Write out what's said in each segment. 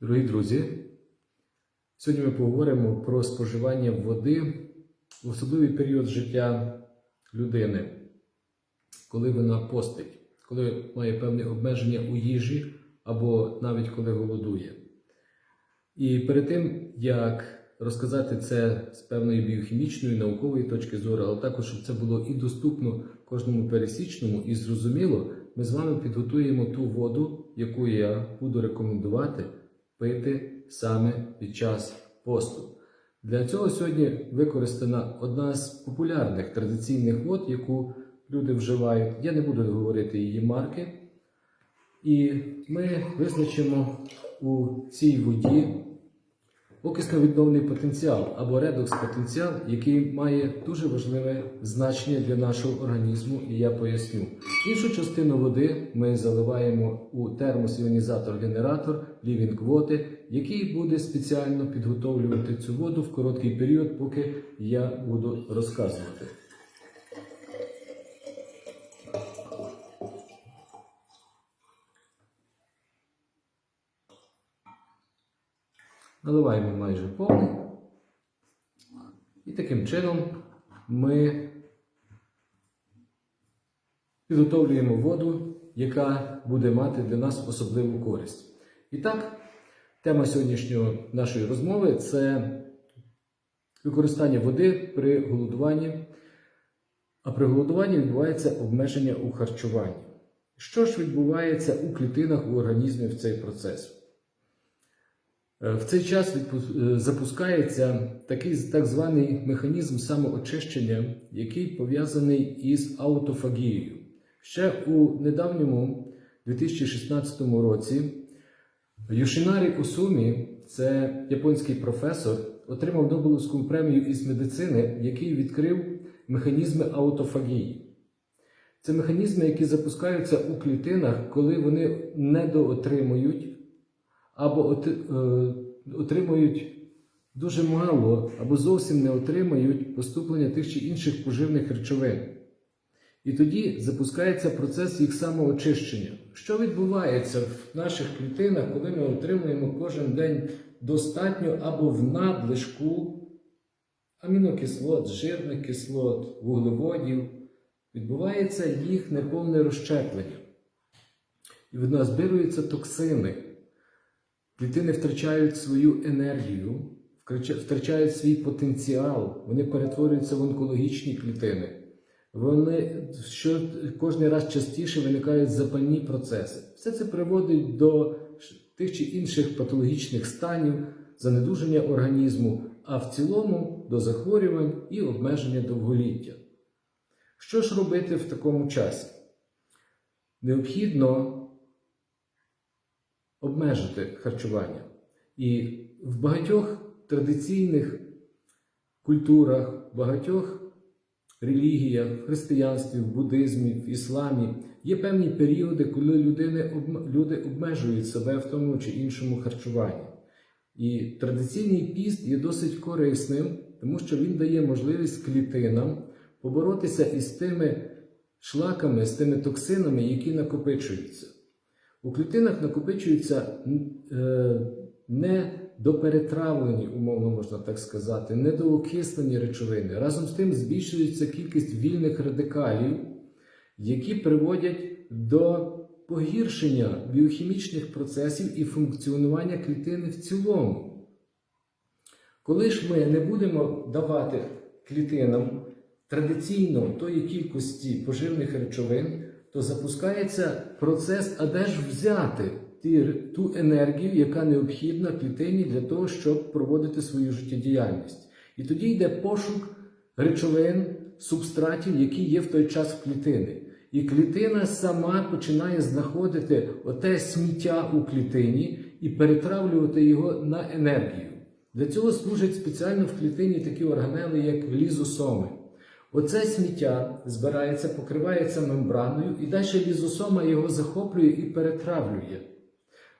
Дорогі друзі, сьогодні ми поговоримо про споживання води в особливий період життя людини, коли вона постить, коли має певні обмеження у їжі або навіть коли голодує. І перед тим, як розказати це з певної біохімічної, наукової точки зору, але також, щоб це було і доступно кожному пересічному, і зрозуміло, ми з вами підготуємо ту воду, яку я буду рекомендувати пити саме під час посту. Для цього сьогодні використана одна з популярних традиційних вод, яку люди вживають. Я не буду говорити її марки. І ми визначимо у цій воді окисно-відновний потенціал або редокс-потенціал, який має дуже важливе значення для нашого організму, і я поясню. Іншу частину води ми заливаємо у термос-іонізатор-генератор Water, який буде спеціально підготовлювати цю воду в короткий період, поки я буду розказувати. Наливаємо майже повний. І таким чином ми підготовлюємо воду, яка буде мати для нас особливу користь. І так, тема сьогоднішньої нашої розмови це використання води при голодуванні. А при голодуванні відбувається обмеження у харчуванні. Що ж відбувається у клітинах у організмі в цей процес? Е, В цей час е, запускається такий так званий механізм самоочищення, який пов'язаний із аутофагією. Ще у недавньому 2016 році Йошинарі Осумі, це японський професор, отримав Нобелівську премію із медицини, який відкрив механізми аутофагії. Це механізми, які запускаються у клітинах, коли вони недоотримують або от- е, отримують дуже мало, або зовсім не отримають поступлення тих чи інших поживних речовин. І тоді запускається процес їх самоочищення. Що відбувається в наших клітинах, коли ми отримуємо кожен день достатньо або в надлишку амінокислот, жирних кислот, вуглеводів, відбувається їх неповне розщеплення. І в нас збируються токсини. Клітини втрачають свою енергію, втрачають свій потенціал, вони перетворюються в онкологічні клітини. Вони що кожен раз частіше виникають запальні процеси. Все це приводить до тих чи інших патологічних станів, занедуження організму, а в цілому до захворювань і обмеження довголіття. Що ж робити в такому часі? Необхідно обмежити харчування. І в багатьох традиційних культурах, багатьох релігіях, християнстві, в буддизмі, в ісламі є певні періоди, коли людини, люди обмежують себе в тому чи іншому харчуванні. І традиційний піст є досить корисним, тому що він дає можливість клітинам поборотися із тими шлаками, з тими токсинами, які накопичуються. У клітинах накопичуються е, недоперетравлені, умовно можна так сказати, недоокислені речовини. Разом з тим збільшується кількість вільних радикалів, які приводять до погіршення біохімічних процесів і функціонування клітини в цілому. Коли ж ми не будемо давати клітинам традиційно тої кількості поживних речовин, то запускається процес, а де ж взяти ту енергію, яка необхідна клітині для того, щоб проводити свою життєдіяльність. І тоді йде пошук речовин, субстратів, які є в той час в клітини. І клітина сама починає знаходити оте сміття у клітині і перетравлювати його на енергію. Для цього служать спеціально в клітині такі органели, як лізосоми. Оце сміття збирається, покривається мембраною, і далі лізосома його захоплює і перетравлює.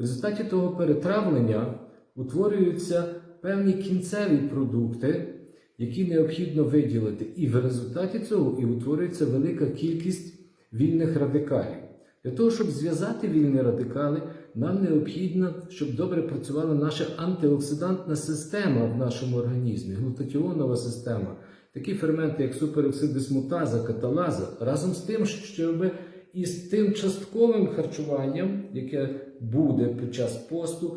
В результаті того перетравлення утворюються певні кінцеві продукти, які необхідно виділити. І в результаті цього і утворюється велика кількість вільних радикалів. Для того, щоб зв'язати вільні радикали, нам необхідно, щоб добре працювала наша антиоксидантна система в нашому організмі, глутатіонова система. Такі ферменти, як супероксид дисмутаза, каталаза, разом з тим, щоб із тим частковим харчуванням, яке буде під час посту,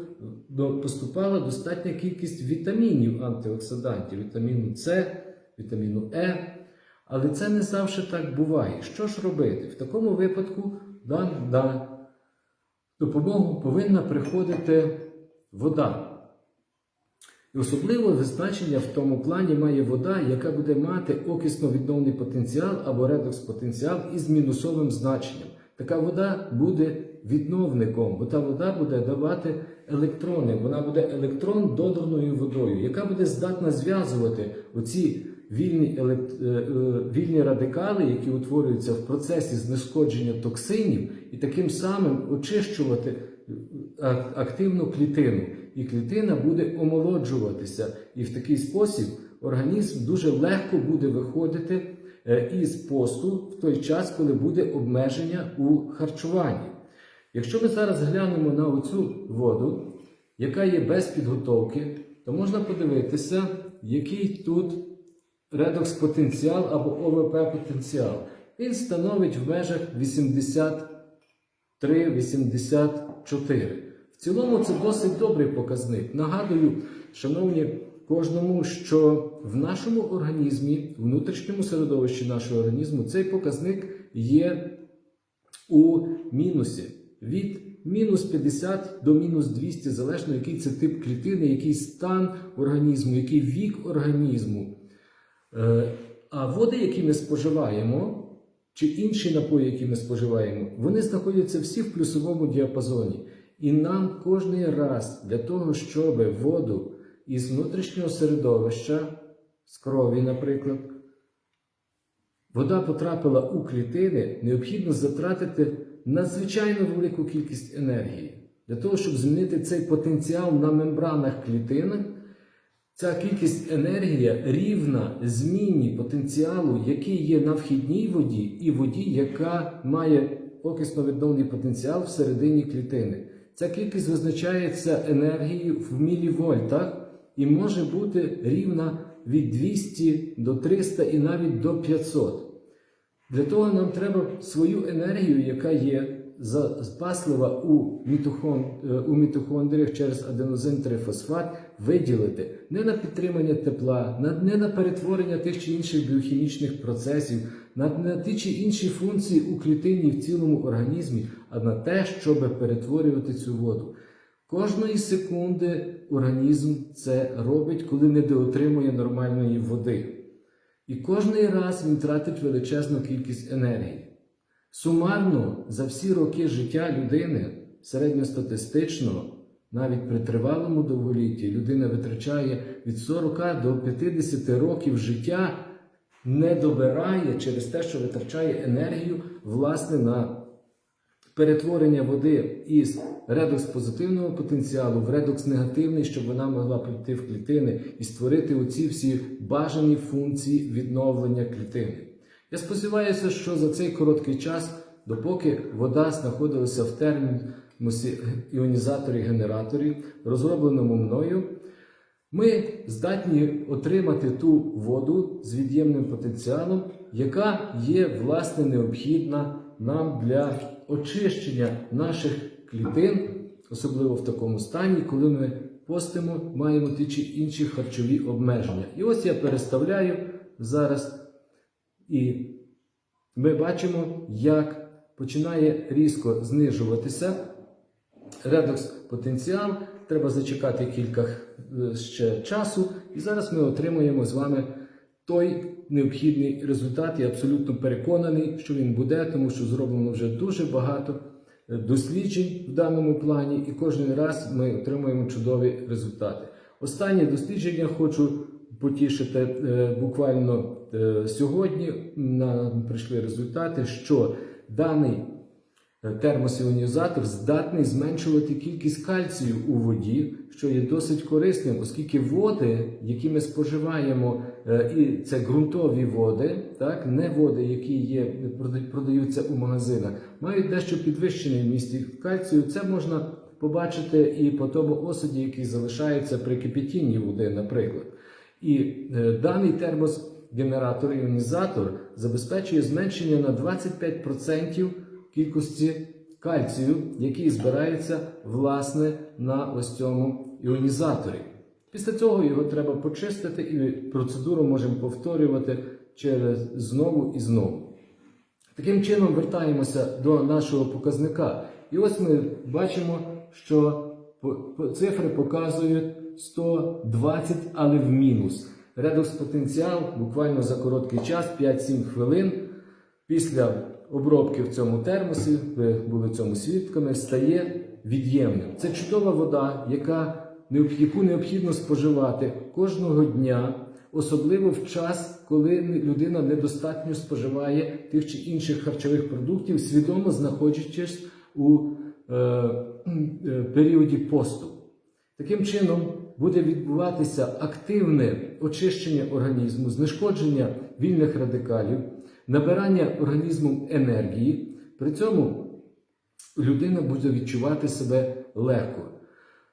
поступала достатня кількість вітамінів антиоксидантів, вітаміну С, вітаміну Е. Але це не завжди так буває. Що ж робити? В такому випадку на, на допомогу повинна приходити вода. І особливе значення в тому плані має вода, яка буде мати окисно-відновний потенціал або редокс-потенціал із мінусовим значенням. Така вода буде відновником, бо та вода буде давати електрони. Вона буде електрон додорною водою, яка буде здатна зв'язувати оці вільні, елект- е, е, вільні радикали, які утворюються в процесі знешкодження токсинів, і таким самим очищувати активну клітину. І клітина буде омолоджуватися. І в такий спосіб організм дуже легко буде виходити е, із посту в той час, коли буде обмеження у харчуванні. Якщо ми зараз глянемо на оцю воду, яка є без підготовки, то можна подивитися, який тут редокс-потенціал або ОВП-потенціал. Він становить в межах 83-84. Цілому це досить добрий показник. Нагадую, шановні кожному, що в нашому організмі, внутрішньому середовищі нашого організму, цей показник є у мінусі від мінус 50 до мінус 200, залежно який це тип клітини, який стан організму, який вік організму. Е, А води, які ми споживаємо, чи інші напої, які ми споживаємо, вони знаходяться всі в плюсовому діапазоні. І нам кожний раз для того, щоб воду із внутрішнього середовища, з крові, наприклад, вода потрапила у клітини, необхідно затратити надзвичайно велику кількість енергії. Для того, щоб змінити цей потенціал на мембранах клітини, ця кількість енергії рівна зміні потенціалу, який є на вхідній воді, і воді, яка має окисно-відновний потенціал всередині клітини. Ця кількість визначається енергією в мілівольтах і може бути рівна від 200 до 300 і навіть до 500. Для того нам треба свою енергію, яка є запаслива у, е, у мітохондріях через аденозин-трифосфат, виділити не на підтримання тепла, не на перетворення тих чи інших біохімічних процесів, на, ті чи інші функції у клітині в цілому організмі, а на те, щоб перетворювати цю воду. Кожної секунди організм це робить, коли недоотримує нормальної води. І кожний раз він тратить величезну кількість енергії. Сумарно за всі роки життя людини, середньостатистично, навіть при тривалому довголітті, людина витрачає від 40 до 50 років життя, не добирає через те, що витрачає енергію власне на перетворення води із редокс позитивного потенціалу в редокс негативний, щоб вона могла прийти в клітини і створити оці всі бажані функції відновлення клітини. Я сподіваюся, що за цей короткий час, допоки вода знаходилася в термінусі іонізаторі генераторів, розробленому мною, ми здатні отримати ту воду з від'ємним потенціалом, яка є власне необхідна нам для очищення наших клітин, особливо в такому стані, коли ми постимо, маємо ті чи інші харчові обмеження. І ось я переставляю зараз, і ми бачимо, як починає різко знижуватися редокс потенціал. Треба зачекати кілька ще часу, і зараз ми отримуємо з вами той необхідний результат. Я абсолютно переконаний, що він буде, тому що зроблено вже дуже багато е, досліджень в даному плані, і кожен раз ми отримуємо чудові результати. Останнє дослідження хочу потішити е, буквально е, сьогодні. Нам прийшли результати, що даний Е, термосіонізатор здатний зменшувати кількість кальцію у воді, що є досить корисним, оскільки води, які ми споживаємо, е, і це ґрунтові води, так, не води, які є, продаються у магазинах, мають дещо підвищений вміст кальцію. Це можна побачите і по тому осаді, який залишається при кипятінні води, наприклад. І е, даний термосгенератор іонізатор забезпечує зменшення на 25% кількості кальцію, який збирається власне на ось цьому іонізаторі. Після цього його треба почистити, і процедуру можемо повторювати через знову і знову. Таким чином вертаємося до нашого показника. І ось ми бачимо, що цифри показують 120, але в мінус. Редокс потенціал буквально за короткий час, 5-7 хвилин, після обробки в цьому термосі, ви були цьому свідками, стає від'ємним. Це чудова вода, яка, яку необхідно споживати кожного дня, особливо в час, коли людина недостатньо споживає тих чи інших харчових продуктів, свідомо знаходячись у е, е, періоді посту. Таким чином буде відбуватися активне очищення організму, знешкодження вільних радикалів, набирання організмом енергії. При цьому людина буде відчувати себе легко.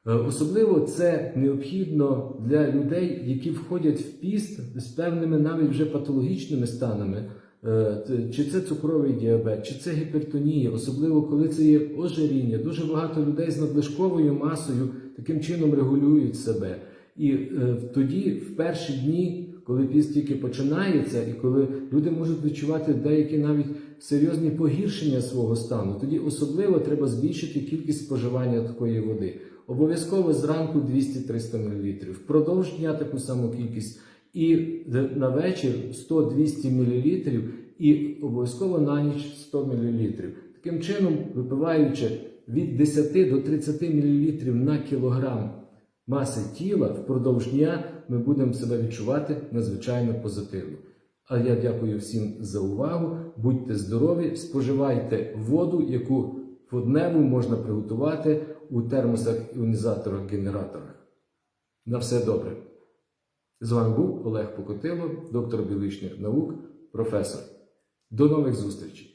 Е, Особливо це необхідно для людей, які входять в піст з певними навіть вже патологічними станами. Е, Чи це цукровий діабет, чи це гіпертонія, особливо коли це є ожиріння. Дуже багато людей з надлишковою масою таким чином регулюють себе. І е, тоді, в перші дні, коли піст тільки починається, і коли люди можуть відчувати деякі навіть серйозні погіршення свого стану, тоді особливо треба збільшити кількість споживання такої води. Обов'язково зранку 200-300 мл, впродовж дня таку саму кількість, і на вечір 100-200 мл, і обов'язково на ніч 100 мл. Таким чином, випиваючи від 10 до 30 мл на кілограм маси тіла впродовж дня, ми будемо себе відчувати надзвичайно позитивно. А я дякую всім за увагу. Будьте здорові, споживайте воду, яку в водневу можна приготувати у термосах іонізаторах генераторах. На все добре. З вами був Олег Покотило, доктор біологічних наук, професор. До нових зустрічей!